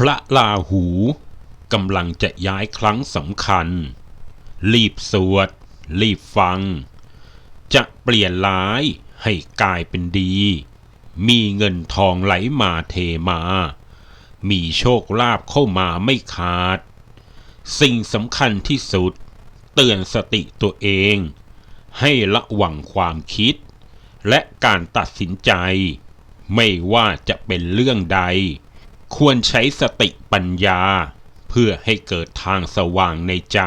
พระลาหูกำลังจะย้ายครั้งสำคัญ รีบสวด รีบฟัง จะเปลี่ยนร้ายให้กลายเป็นดี มีเงินทองไหลมาเทมา มีโชคลาภเข้ามาไม่ขาด สิ่งสำคัญที่สุด เตือนสติตัวเอง ให้ระวังความคิด และการตัดสินใจ ไม่ว่าจะเป็นเรื่องใด ควรใช้สติปัญญา เพื่อให้เกิดทางสว่างในใจ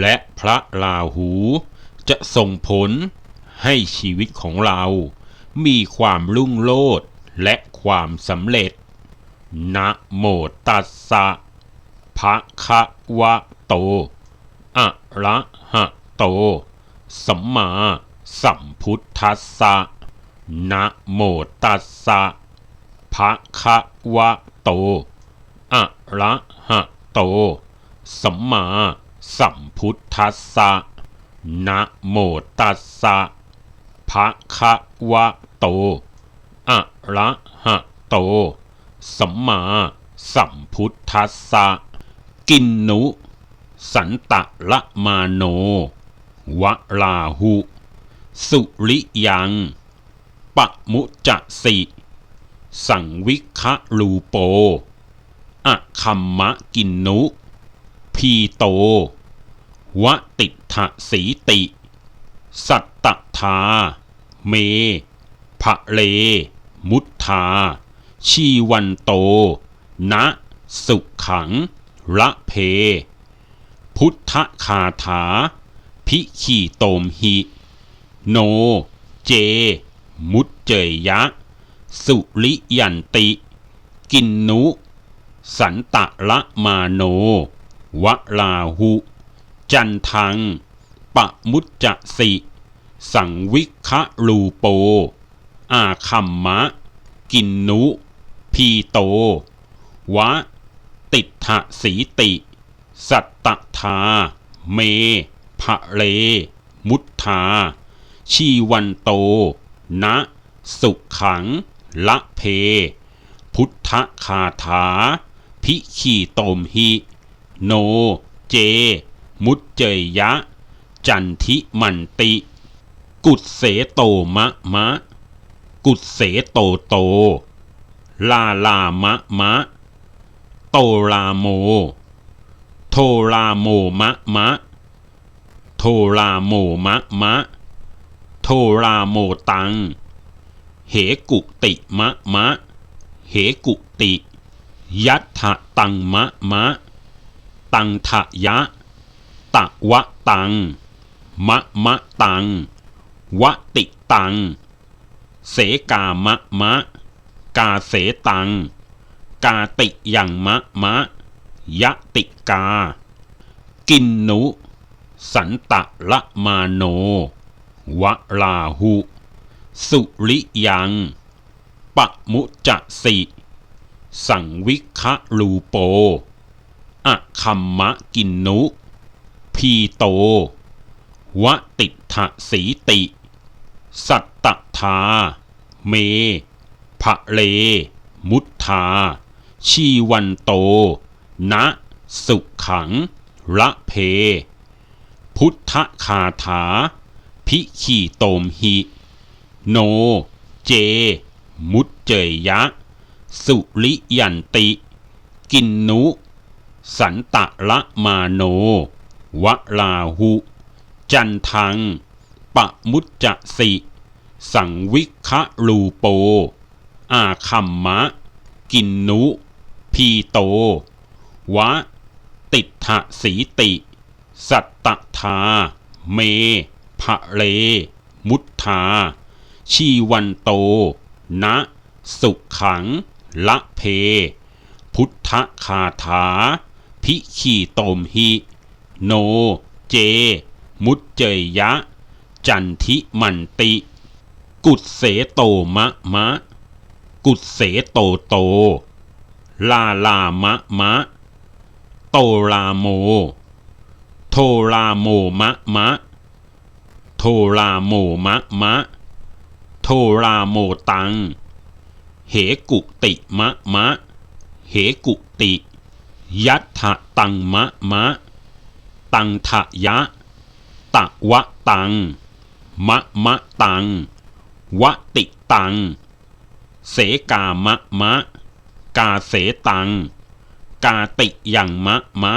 และพระลาหูจะส่งผลให้ชีวิตของเรา มีความรุ่งโรจน์และความสำเร็จ นะโมตัสสะภะคะวะโต อะระหะโต สัมมาสัมพุทธัสสะนะโมตัสสะ ภะคะวะโต อะระหะโต สัมมาสัมพุทธัสสะ นะโมตัสสะภะคะวะโต อะระหะโต สัมมาสัมพุทธัสสะ กินนุ สันตะละมาโน วะลาหุ สุริยัง ปะมุจะสิ สังวิคะลูโป อะคัมมะกินนุ พีโต วติถะสีติ สัตตทา เมภะเล มุทธา ชีวันโต นะ สุขัง ละเพ พุทธคาถา พิขีโตมหิ โน เจ มุจเจยยะ สุริยันติ กินนุ สันตะละมาโนวะลาหุ จันทัง ปะมุจจะสิ สังวิคะลูโป อาคัมมะ กินนุ พีโต วะ ติถะสีติ สัตตทา เมภะเล มุทธาชีวันโต นะ สุขัง ละเพ พุทธคาถา พิขีโตมหิ โน เจ มุจเจยยะจันทิมันติ กุดเสโตมะมะ กุดเสโตโต ลาลามะมะ โตลาโม โทลาโมมะมะ โทลาโมมะมะ โทลาโมตัง เหกุติมะมะ เหกุติ ยัตถะตังมะมะ ตังทะยะ ตะวะตัง มะมะตัง วะติตัง เสกามะมะ กาเสตัง กาติยังมะมะ ยะติกา กินนุ สันตะละมาโน วะลาหุ สุริยัง ปะมุจะสิ สังวิคะลูโป อะคัมมะกินนุ พีโต วะติถะสีติ สัตตทา เมภะเล มุทธา ชีวันโต นะ สุขัง ละเพ พุทธคาถา พิขีโตมหิ โน เจ มุจเจยยะ สุริยันติ กินนุ สันตะละมาโนวะลาหุ จันทัง ปะมุจจะสิ สังวิคะลูโป อาคัมมะ กินนุ พีโต วะ ติถะสีติ สัตตทา เมภะเล มุทธา ชีวันโต นะ สุขัง ละเพ พุทธคาถา พิขีโตมหิ โน เจ มุจเจยะ จันทิมันติ กุดเสโตมะมะ กุดเสโตโต ลาลามะมะ โตลาโม โทลาโมมะมะ โทลาโมมะมะ โทลาโมตัง เหกุติมะมะเหเหกุติ ยัตถะตังมะมะ ตังทะยะ ตะวะตัง มะมะตัง วะติตัง เสกามะมะ กาเสตัง กาติยังมะมะ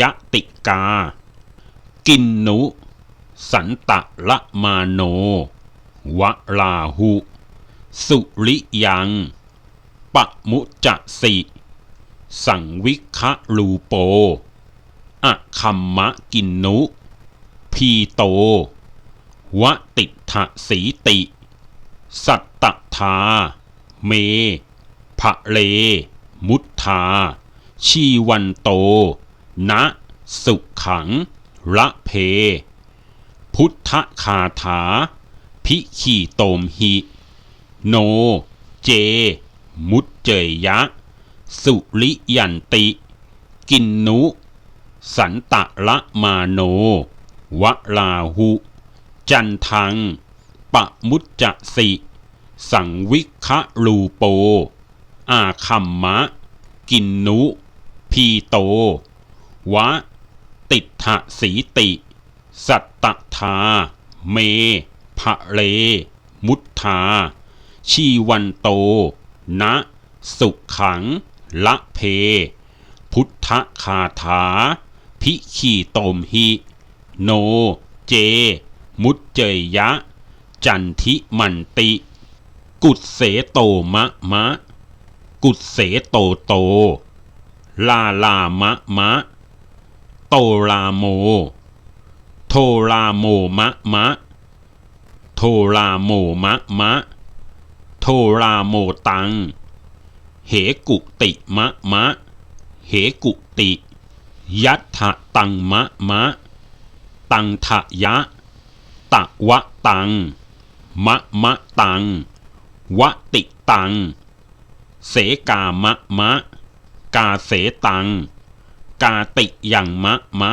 ยะติกา กินนุ สันตะละมาโน วลาหุ สุริยัง ปะมุจะสิ สังวิคะลูโป อะคัมมะกินนุ พีโต วติถะสีติ สัตตทา เมภะเล มุทธา ชีวันโต นะ สุขังละเพ พุทธคาถา พิขีโตมหิ โน เจ มุจเจยยะ สุริยันติ กินนุ สันตะละมาโนวะลาหุ จันทัง ปะมุจจะสิ สังวิคะลูโป อาคัมมะ กินนุ พีโต วะ ติถะสีติ สัตตทา เม ภะเล มุทธา ชีวันโต นะ สุขัง ละเพ พุทธคาถา พิขีโตมหิ โน เจ มุจเจยยะจันทิมันติ กุดเสโตมะมะ กุดเสโตโต ลาลามะมะ โตลาโม โทลาโมมะมะ โทลาโมมะมะ โทลาโมตัง เหกุติมะมะ เหกุติ ยัตถะตังมะมะ ตังทะยะ ตะวะตัง มะมะตัง วะติตัง เสกามะมะ กาเสตัง กาติยังมะมะ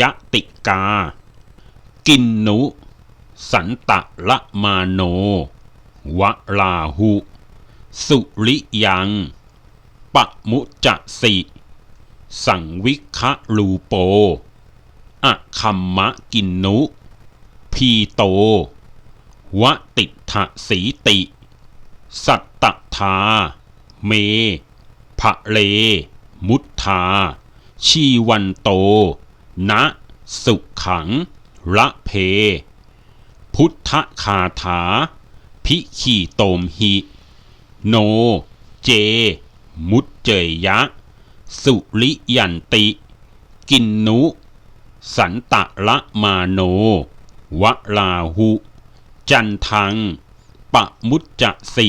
ยะติกา กินนุ สันตะละมาโน วะลาหุ สุริยังปะมุจะสิ สังวิคะลูโป อะคัมมะกินนุ พีโต วะติถะสีติ สัตตทา เมภะเล มุทธา ชีวันโต นะ สุขัง ละเพ พุทธคาถา พิขีโตมหิ โน เจ มุจเจยยะ สุริยันติ กินนุ สันตะละมาโนวะลาหุ จันทัง ปะมุจจะสิ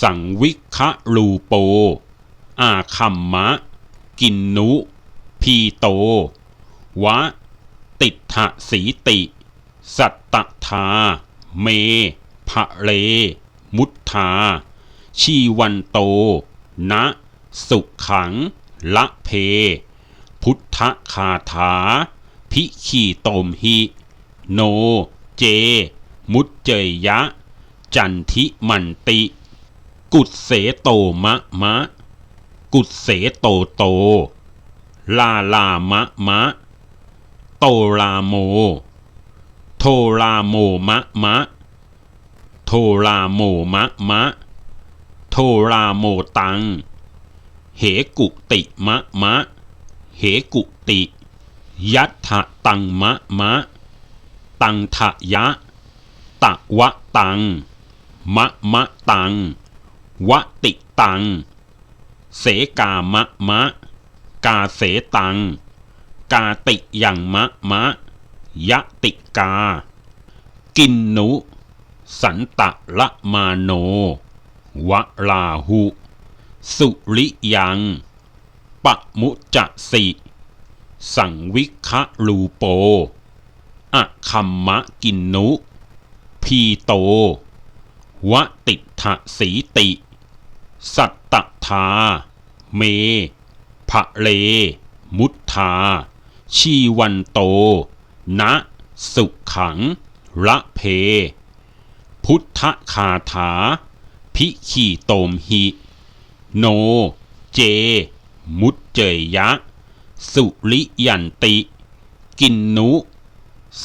สังวิคะลูโป อาคัมมะ กินนุ พีโต วะ ติถะสีติ สัตตทา เมภะเล มุทธา ชีวันโต นะ สุขัง ละเพ พุทธคาถา พิขีโตมหิ โน เจ มุจเจยะ จันทิมันติ กุดเสโตมะมะ กุดเสโตโต ลาลามะมะ โตลาโม โทลาโมมะมะ โทลาโมมะมะ โทลาโมตัง เหกุติมะมะ เหกุติ ยัตถะตังมะมะ ตังทะยะ ตะวะตัง มะมะตัง วะติตัง เสกามะมะ กาเสตัง กาติยังมะมะ ยติกา กินนุ สันตะละมาโน วะลาหุ สุริยังปะมุจะสิ สังวิคะลูโปอะคัมมะกินนุ พีโต วะติถะสีติ สัตตทา เมภะเล มุทธาชีวันโต นะสุขัง ละเพ พุทธคาถา พิขีโตมหิ โน เจ มุจเจยยะสุริยันติ กินนุ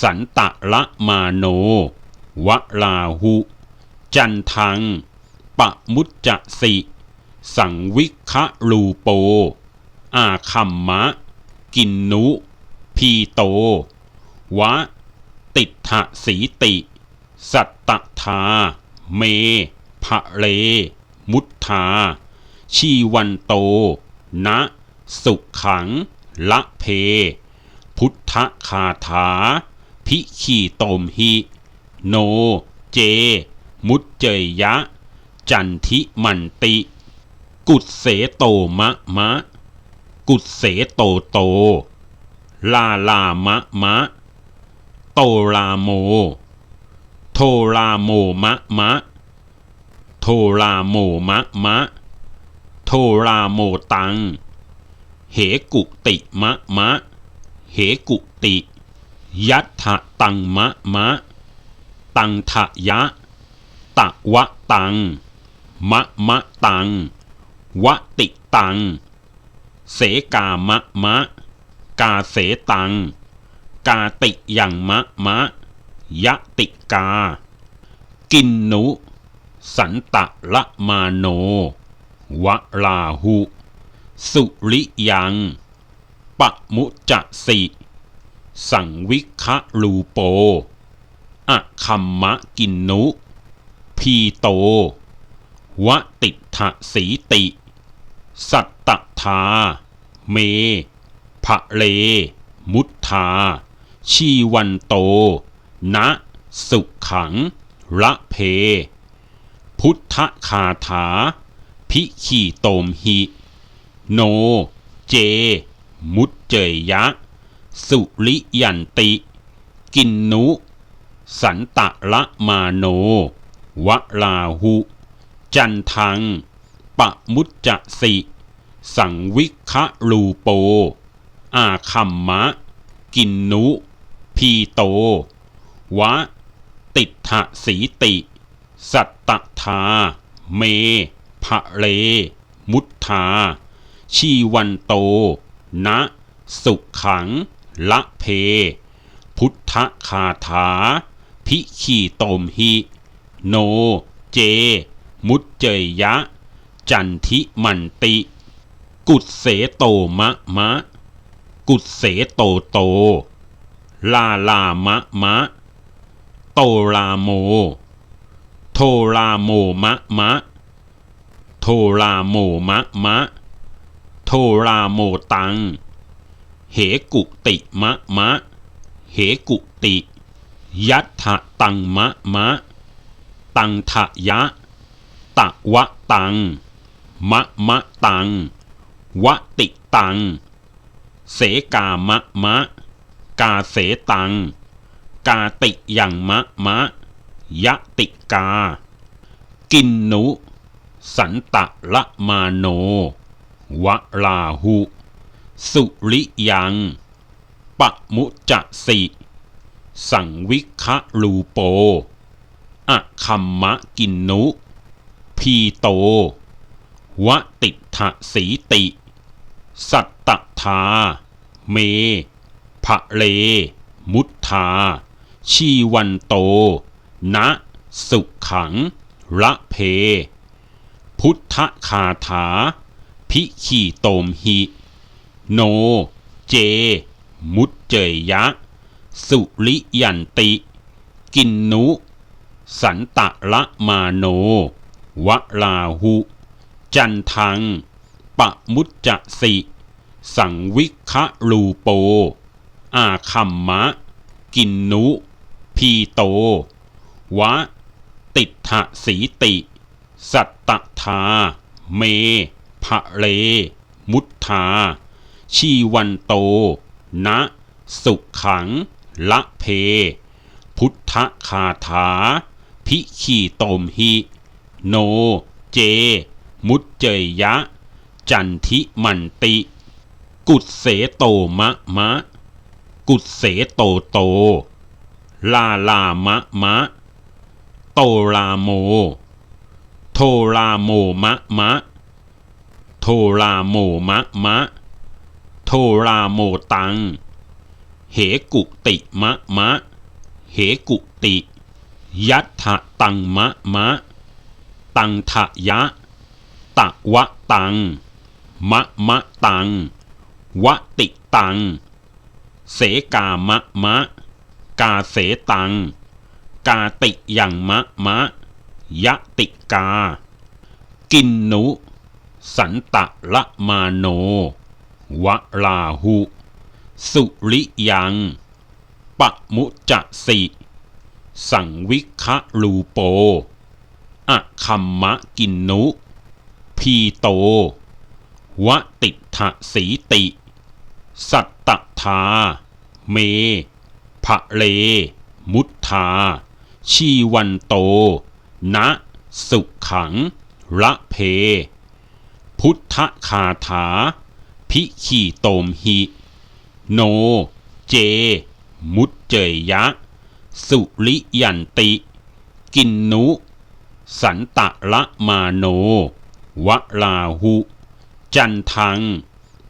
สันตะละมาโนวะลาหุ จันทัง ปะมุจจะสิ สังวิคะลูโป อาคัมมะ กินนุ พีโต วะ ติถะสีติ สัตตทา เมภะเล มุทธา ชีวันโต นะ สุขขัง ละเพ พุทธคาถา พิขีโตมหิ โน เจ มุจเจยยะ จันทิมันติ กุศเสโตมะมะ กุศเสโตโต ลาลามะมะ โตลาโม โทลาโมมะมะ โทลาโมมะมะ โทลาโมตัง เหกุติมะมะ เหกุติ ยัตถะตังมะมะ ตังทะยะ ตะวะตัง มะมะตัง วะติตัง เสกามะมะ กาเสตัง กาติยังมะมะ ยะติกา กินนุ สันตะละมาโน วะลาหุ สุริยังปะมุจสิ สังวิคะลูโปอะคัมมะกินนุ พีโต วะติถะสีติ สัตตทา เมภะเล มุทธา ชีวันโตนะสุขขัง ละเพ พุทธคาถา พิขีโตมหิ โน เจ มุจเจยยะสุริยันติ กินนุ สันตะละมาโนวะลาหุ จันทัง ปะมุจจะสิ สังวิคะลูโป อาคัมมะ กินนุ พีโต วะ ติถะสีติ สัตตทา เมภะเล มุทธา ชีวันโต นะ สุขขัง ละเพ พุทธคาถา พิขีโตมหิ โน เจ มุจเจยยะ จันทิมันติ กุศเสโตมะมะ กุศเสโตโต ลาลามะมะ โตลาโม โทลาโมมะมะ โทลาโมมะมะ โทลาโมตัง เหกุติมะมะ เหกุติ ยัตถะตังมะมะ ตังทะยะ ตะวะตัง มะมะตัง วะติตัง เสกามะมะ กาเสตัง กาติยังมะมะ ยะติกา กินนุ สันตะละมาโน วะลาหุ สุริยังปะมุจะสิ สังวิคะลูโปอะคัมมะกินนุ พีโต วะติถะสีติ สัตตทา เม ภะเล มุทธา ชีวันโตนะสุขขัง ละเพ พุทธคาถา พิขีโตมหิ โน เจ มุจเจยยะสุริยันติ กินนุ สันตะละมาโนวะลาหุ จันทัง ปะมุจจะสิ สังวิคะลูโป อาคัมมะ กินนุ พีโต วะ ติถะสีติ สัตตทา เมภะเล มุทธา ชีวันโต นะ สุขขัง ละเพ พุทธคาถา พิขีโตมหิ โน เจ มุจเจยยะ จันทิมันติ กุศเสโตมะมะ กุศเสโตโต ลาลามะมะ โตลาโม โทลาโมมะมะ โทโทราโมมะมะ โทราโมตัง เหกุติมะมะ เหกุติ ยัตถะตังมะมะ ตังทะยะ ตะวะตัง มะมะตัง วะติตัง เสกามะมะ กาเสตัง กาติยังมะมะ ยะติกา กินนุ สันตะละมาโน วะลาหุ สุริยังปะมุจะสิ สังวิคะลูโปอะคัมมะกินนุ พีโต วะติถะสีติ สัตตทา เมภะเล มุทธา ชีวันโตนะสุขัง ละเพ พุทธคาถา พิขีโตมหิ โน เจ มุจเจยยะ สุริยันติ กินนุ สันตะละมาโน วลาหุ จันทัง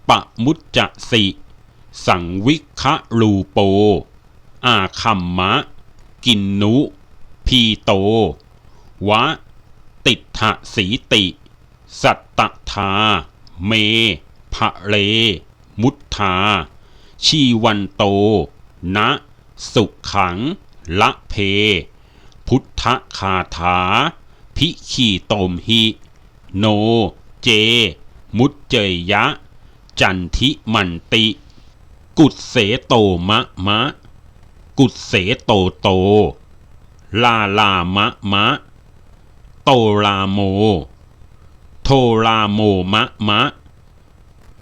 ปะมุจจะสิ สังวิคะลูโป อาคัมมะ กินนุ พีโต วะ ติถะสีติ สัตตทา เมภะเล มุทธา ชีวันโต นะ สุขัง ละเพ พุทธคาถา พิขีโตมหิ โน เจ มุจเจยยะจันทิมันติ กุดเสโตมะมะ กุดเสโตโต ลาลามะมะ โตลาโม โทลาโมมะมะ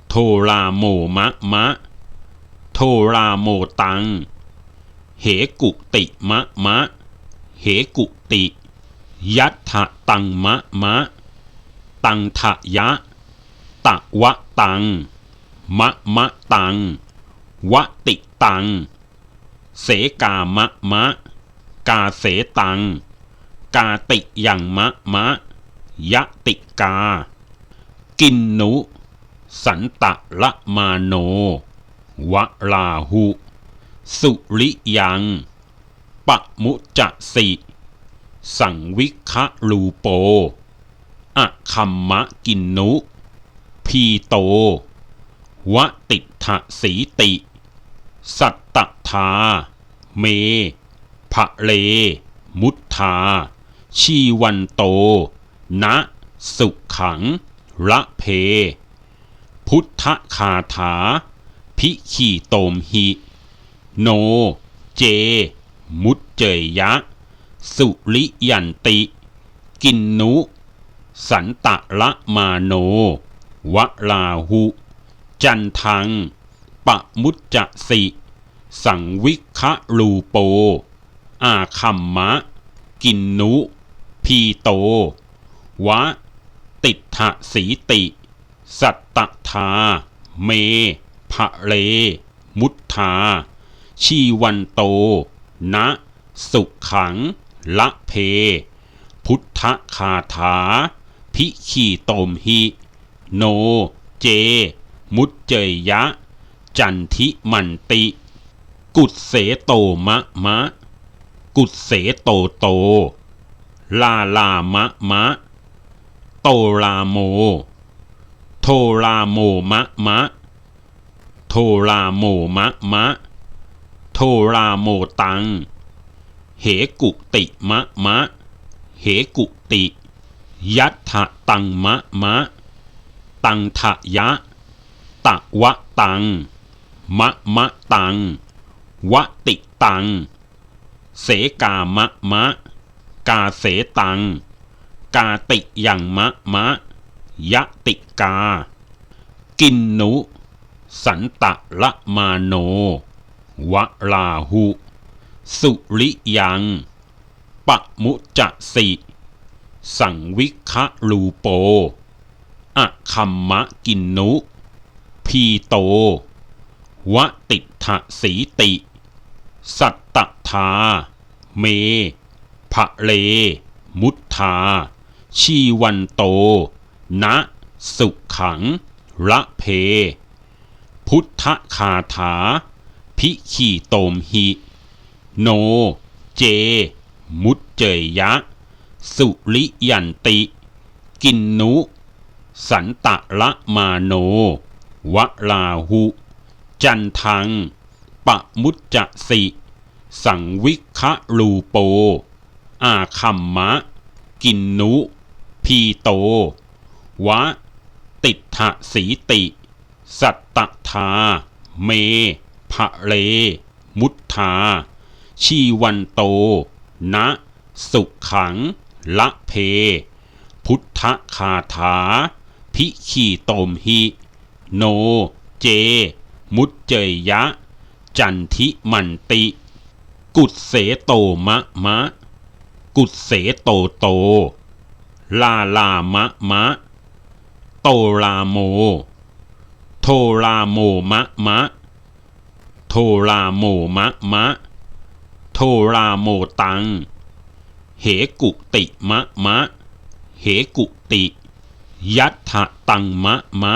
โทลาโมมะมะ โทลาโมตัง เหกุติมะมะ เหกุติ ยัตถะตังมะมะ ตังทะยะ ตะวะตัง มะมะตัง วติตัง เสกามะมะ กาเสตัง กาติยังมะมะ ยะติกา กินนุ สันตะละมาโน วะลาหุ สุริยังปะมุจะสิ สังวิคะลูโปอะคัมมะกินนุ พีโต วะติถะสีติ สัตตทาเมภะเล มุทธา ชีวันโต นะ สุขัง ละเพ พุทธคาถา พิขีโตมหิ โน เจ มุจเจยยะสุริยันติ กินนุ สันตะละมาโน วะลาหุ จันทัง ปะมุจจะสิ สังวิคะลูโป อาคัมมะ กินนุ พีโต วะ ติถะสีติ สัตตทา เมภะเล มุทธา ชีวันโต นะ สุขัง ละเพ พุทธคาถา พิขีโตมหิ โน เจ มุจเจยะ จันทิมันติ กุดเสโตมะมะ กุดเสโตโต ลาลามะมะ โตลาโม โทลาโมมะมะ โทลาโมมะมะ โทลาโมตัง เหกุติมะมะ เหกุติ ยัตถะตังมะมะ ตังทะยะตะวะตัง มะมะตัง วติตัง เสกามะมะ กาเสตัง กาติยังมะมะ ยะติกา กินนุ สันตะละมาโน วะลาหุ สุริยังปะมุจสิ สังวิคะลูโปอะคัมมะกินนุ พีโต วติถะสีติ สัตตทา เมภะเล มุทธา ชีวันโต นะ สุขขัง ละเพ พุทธคาถา พิขีโตมหิ โน เจ มุจเจยยะสุริยันติ กินนุ สันตะละมาโนวะลาหุ จันทัง ปะมุจจะสิ สังวิคะลูโป อาคัมมะ กินนุ พีโต วะ ติถะสีติ สัตตทา เมภะเล มุทธา ชีวันโต นะ สุขขัง ละเพ พุทธคาถา พิขีโตมหิ โน เจ มุจเจยะ จันทิมันติ กุดเสโตมะมะ กุดเสโตโต ลาลามะมะ โตลาโม โทลาโมมะมะ โทลาโมมะมะ โทลาโมตัง เหกุติมะมะ เหกุติ ยัตถะตังมะมะ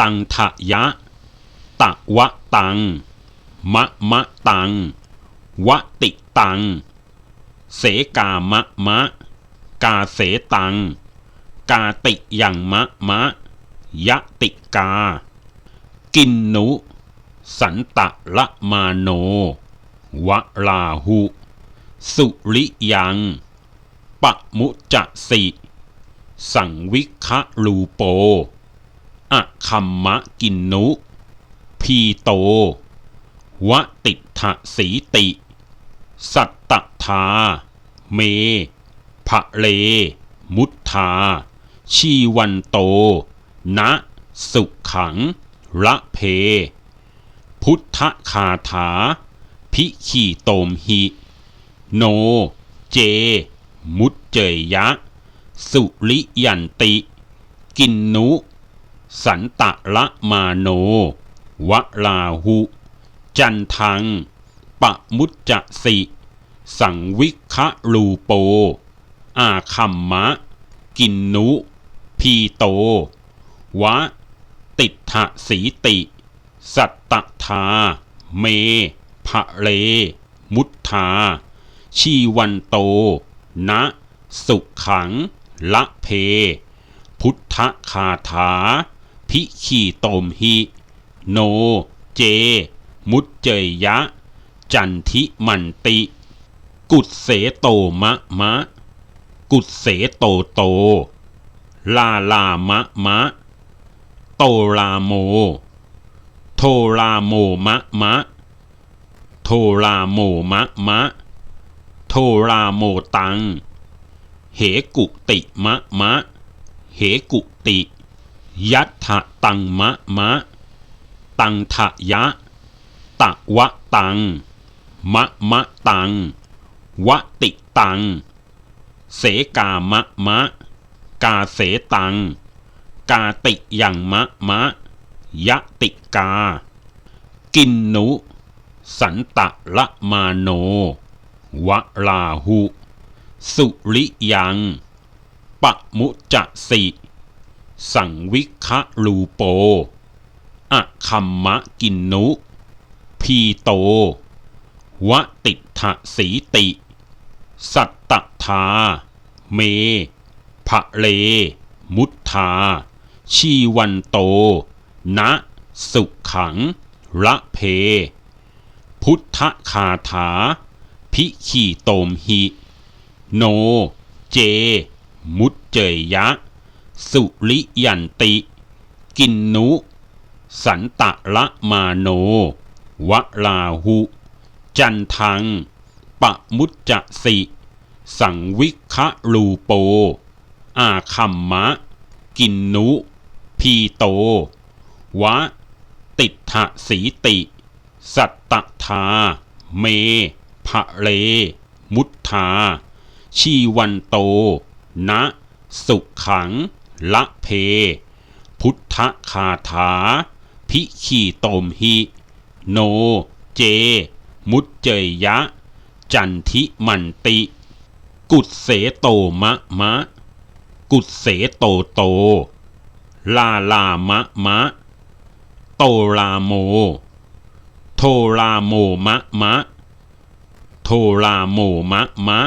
ตังทะยะ ตะวะตัง มะมะตัง วะติตัง เสกามะมะ กาเสตัง กาติยังมะมะ ยะติกา กินนุ สันตะละมาโน วะลาหุ สุริยังปะมุจะสิ สังวิคะลูโปอะคัมมะกินนุ พีโต วติถะสีติ สัตตทา เมภะเล มุทธา ชีวันโต นะ สุขขัง ละเพ พุทธคาถา พิขีโตมหิ โน เจ มุจเจยยะสุริยันติ กินนุ สันตะละมาโน วลาหุ จันทัง ปะมุจจะสิ สังวิคะลูโป อาคัมมะ กินนุ พีโต วะ ติถะสีติ สัตตทา เมภะเล มุทธา ชีวันโต นะ สุขขัง ละเพ พุทธคาถา พิขีโตมหิ โน เจ มุจเจยะ จันทิมันติ กุดเสโตมะมะ กุดเสโตโต ลาลามะมะ โตลาโม โทลาโมมะมะ โทลาโมมะมะ โทลาโมตัง เหกุติมะมะ เหกุติ ยัตถะตังมะมะ ตังทะยะ ตะวะตัง มะมะตัง วะติตัง เสกามะมะ กาเสตัง กาติยังมะมะ ยะติกา กินนุ สันตะละมาโน วะลาหุ สุริยังปะมุจะสิ สังวิคะลูโป อะคัมมะกินนุ พีโต วติถะสีติ สัตตทา เมภะเล มุทธา ชีวันโต นะ สุขขัง ละเพ พุทธคาถา พิขีโตมหิ โน เจ มุจเจยยะสุริยันติ กินนุ สันตะละมาโน วลาหุ จันทัง ปะมุจจะสิ สังวิคะลูโป อาคัมมะ กินนุ พีโต วะ ติถะสีติ สัตตทา เมภะเล มุทธา ชีวันโต นะ สุขขัง ละเพ พุทธคาถา พิขีโตมหิ โน เจ มุจเจยยะจันทิมันติ กุดเสโตมะมะ กุดเสโตโต ลาลามะมะ โตลาโม โทลาโมมะมะ โทลาโมมะมะ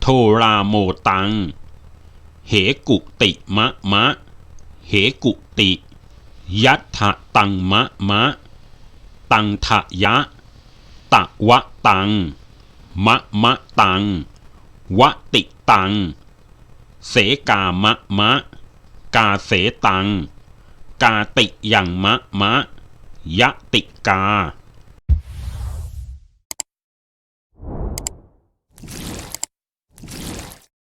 โทลาโมตัง เหกุติมะมะ เหกุติ ยัตถะตังมะมะ ตังทะยะ ตะวะตัง มะมะตัง วะติตัง เสกามะมะ กาเสตัง กาติยังมะมะ ยะติกา